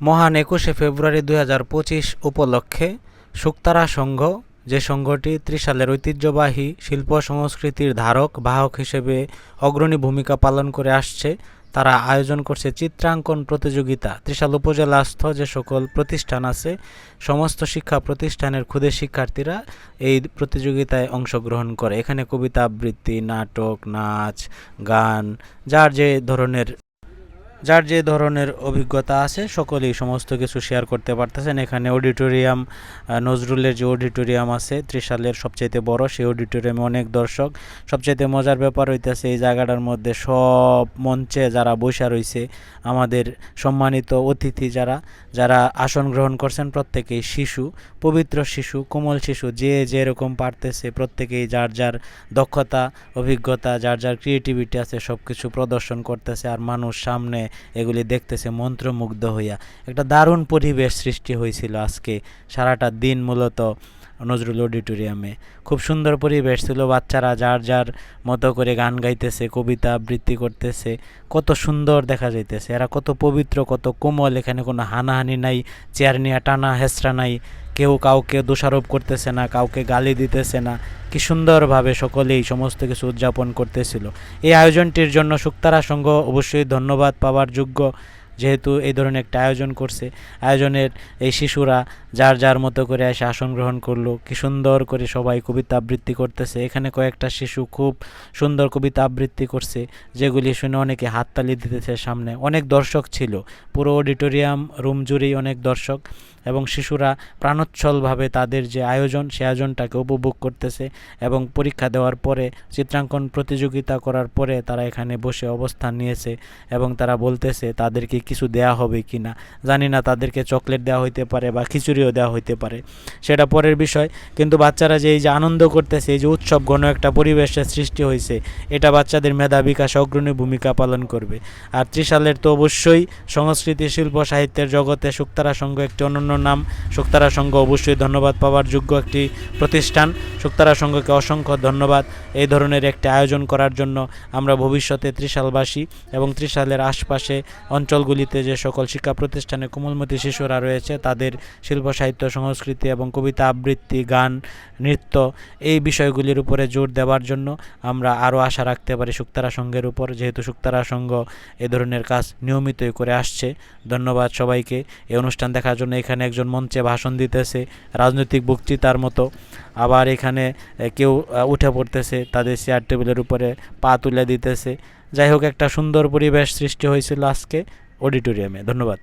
মহান একুশে ফেব্রুয়ারি দুই হাজার পঁচিশ উপলক্ষে শুকতারা সংঘ, যে সংঘটি ত্রিশালের ঐতিহ্যবাহী শিল্প সংস্কৃতির ধারক, বাহক হিসেবে অগ্রণী ভূমিকা পালন করে আসছে, তারা আয়োজন করছে চিত্রাঙ্কন প্রতিযোগিতা। ত্রিশাল উপজেলাস্থ যে সকল প্রতিষ্ঠান আছে, সমস্ত শিক্ষা প্রতিষ্ঠানের ক্ষুদে শিক্ষার্থীরা এই প্রতিযোগিতায় অংশগ্রহণ করে। এখানে কবিতা আবৃত্তি, নাটক, নাচ, গান, যার যে ধরনের যার যে ধরনের অভিজ্ঞতা আছে, সকলেই সমস্ত কিছু শেয়ার করতে পারতেছেন। এখানে অডিটোরিয়াম নজরুলের যে অডিটোরিয়াম আছে, ত্রিশালের সবচাইতে বড়, সেই অডিটোরিয়ামে অনেক দর্শক। সবচাইতে মজার ব্যাপার হইতেছে, এই জায়গাটার মধ্যে সব মঞ্চে যারা বসে রয়েছে আমাদের সম্মানিত অতিথি যারা যারা আসন গ্রহণ করছেন, প্রত্যেকেই শিশু, পবিত্র শিশু, কোমল শিশু, যে যেরকম পারতেছে, প্রত্যেকেই যার যার দক্ষতা, অভিজ্ঞতা, যার যার ক্রিয়েটিভিটি আছে সব কিছু প্রদর্শন করতেছে। আর মানুষ সামনে এগুলি দেখতেছে মন্ত্রমুগ্ধ হইয়া। একটা দারুণ পরিবেশ সৃষ্টি হয়েছিল আজকে। সারাটা দিন মূলত নজরুল অডিটোরিয়ামে। খুব সুন্দর পরিবেশ ছিল, বাচ্চারা যার যার মতো করে গান গাইতেছে, কবিতা আবৃত্তি করতেছে, কত সুন্দর দেখা যাইতেছে। এরা কত পবিত্র, কত কোমল, এখানে কোনো হানাহানি নাই, চেয়ার নিয়ে টানা হেসরা নাই, কেউ কাউকে দোষারোপ করতেছে না, কাউকে গালি দিতেছে না। কি সুন্দরভাবে সকলেই সমস্ত কিছু উদযাপন করতেছিল। এই আয়োজনটির জন্য শুক্তারা সংঘ অবশ্যই ধন্যবাদ পাওয়ার যোগ্য। যেহেতু এই ধরনের একটা আয়োজন করছে। আয়োজনের এই শিশুরা যার যার মতো করে এসে আসন গ্রহণ করল, কি সুন্দর করে সবাই কবিতা আবৃত্তি করতেছে। এখানে কয়েকটা শিশু খুব সুন্দর কবিতা আবৃত্তি করছে, যেগুলি শুনে অনেকে হাততালি দিতেছে সামনে। অনেক দর্শক ছিল, পুরো অডিটোরিয়াম রুম জুড়েই অনেক দর্শক এবং শিশুরা প্রাণোচ্ছলভাবে তাদের যে আয়োজন, সে আয়োজনটাকে উপভোগ করতেছে এবং পরীক্ষা দেওয়ার পরে, চিত্রাঙ্কন প্রতিযোগিতা করার পরে তারা এখানে বসে অবস্থান নিয়েছে এবং তারা বলতেছে, তাদেরকে কিছু দেয়া হবে কি না জানি না, তাদেরকে চকলেট দেওয়া হইতে পারে বা খিচুড়িও দেওয়া হইতে পারে। সেটা পরের বিষয়। কিন্তু বাচ্চারা যে এই যে আনন্দ করতেছে, এই যে উৎসব ঘন একটা পরিবেশের সৃষ্টি হয়েছে এটা বাচ্চাদের মেধা বিকাশে অগ্রণী ভূমিকা পালন করবে। আর ত্রিশালের তো অবশ্যই সংস্কৃতি, শিল্প, সাহিত্যের জগতে শুক্তারা সংঘ একটি অনন্য নাম। শুক্তারা সংঘ অবশ্যই ধন্যবাদ পাওয়ার যোগ্য একটি প্রতিষ্ঠান। শুক্তারা সংঘকে অসংখ্য ধন্যবাদ এই ধরনের একটি আয়োজন করার জন্য আমরা ভবিষ্যতে ত্রিশালবাসী এবং ত্রিশালের আশপাশে অঞ্চলগুলিতে যে সকল শিক্ষা প্রতিষ্ঠানে কোমলমতি শিশুরা রয়েছে, তাদের শিল্প, সাহিত্য, সংস্কৃতি এবং কবিতা আবৃত্তি, গান, নৃত্য এই বিষয়গুলির উপরে জোর দেওয়ার জন্য আমরা আরও আশা রাখতে পারি শুক্তারা সংঘের উপর, যেহেতু শুক্তারা সংঘ এ ধরনের কাজ নিয়মিতই করে আসছে। ধন্যবাদ সবাইকে। এই অনুষ্ঠান দেখার জন্য এখানে একজন মঞ্চে ভাষণ দিতেছে, রাজনৈতিক বক্তৃতার মতো। আবার এখানে কেউ উঠে পড়তেছে, তাদের চেয়ার টেবিলের উপরে পা তুলে দিতেছে। যাই হোক, একটা সুন্দর পরিবেশ সৃষ্টি হয়েছিল আজকে। অডিটোরিয়ামে ধন্যবাদ।